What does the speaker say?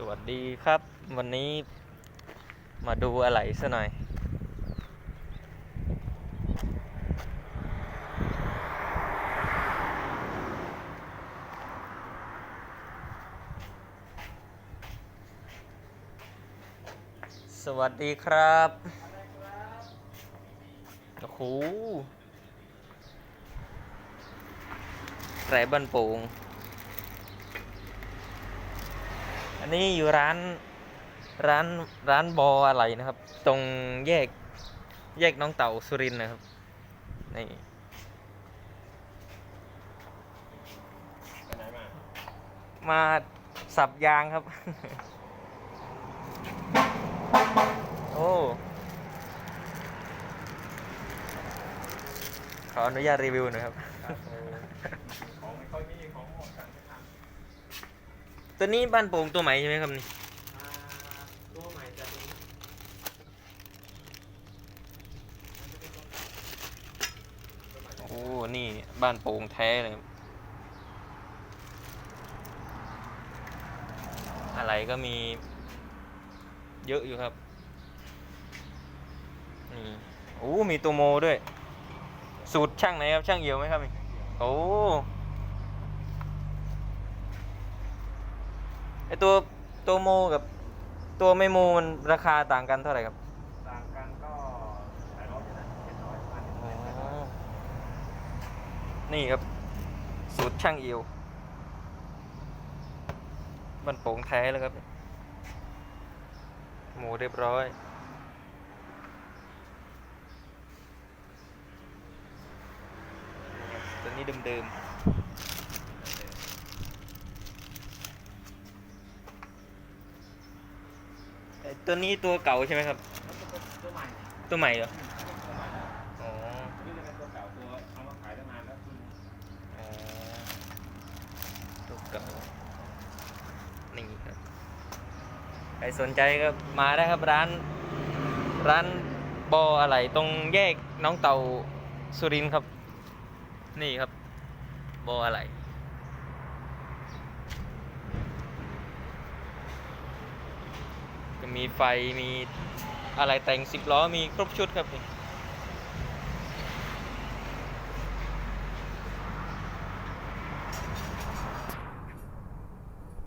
สวัสดีครับ วันนี้มาดูอะไรซะหน่อย สวัสดีครับโอ้โหไรบันโป่ง อันนี้อยู่ร้านร้านร้านบออะไรนะครับ ตรงแยกแยกน้องเต่าสุรินนะครับนี่ไปไหนมามาสับยางครับ โอ้ขออนุญาตรีวิวหน่อยครับ ตัวนี้บ้านโป่งตัวใหม่ใช่ไหมครับนี่อ่าตัวใหม่จะเป็นโอ้ นี่บ้านโป่งแท้เลยครับอะไรก็มีเยอะอยู่ครับ นี่ โอ้ มีตัวโมด้วย สูตรช่างไหนครับ ช่างเอียวไหมครับนี่โอ้ ไอตัวตัวโมกับตัวไม่โมมันราคาต่างกันเท่าไหร่ครับต่างกันก็หลายร้อยนะเจ็ดร้อยพันนี่ครับ สูตรช่างเอียวบ้านโป่งแท้แล้วครับ หมูเรียบร้อยตัวนี้เดิมๆเอ้ย ตัวนี้ตัวเก่าใช่ไหมครับ ตัวใหม่ตัวใหม่เหรอตัวใหม่อ๋อนี่จะเป็นตัวเก่าตัวเอามาขายตั้งนานแล้วคุณอ๋อ ตัวเก่า นี่ครับ ใครสนใจก็มาได้ครับร้าน ร้านบออะไรตรงแยกน้องเต่าสุรินทร์ครับ นี่ครับ บออะไร มีไฟมีอะไรแต่งสิบล้อมีครบชุดครับพี่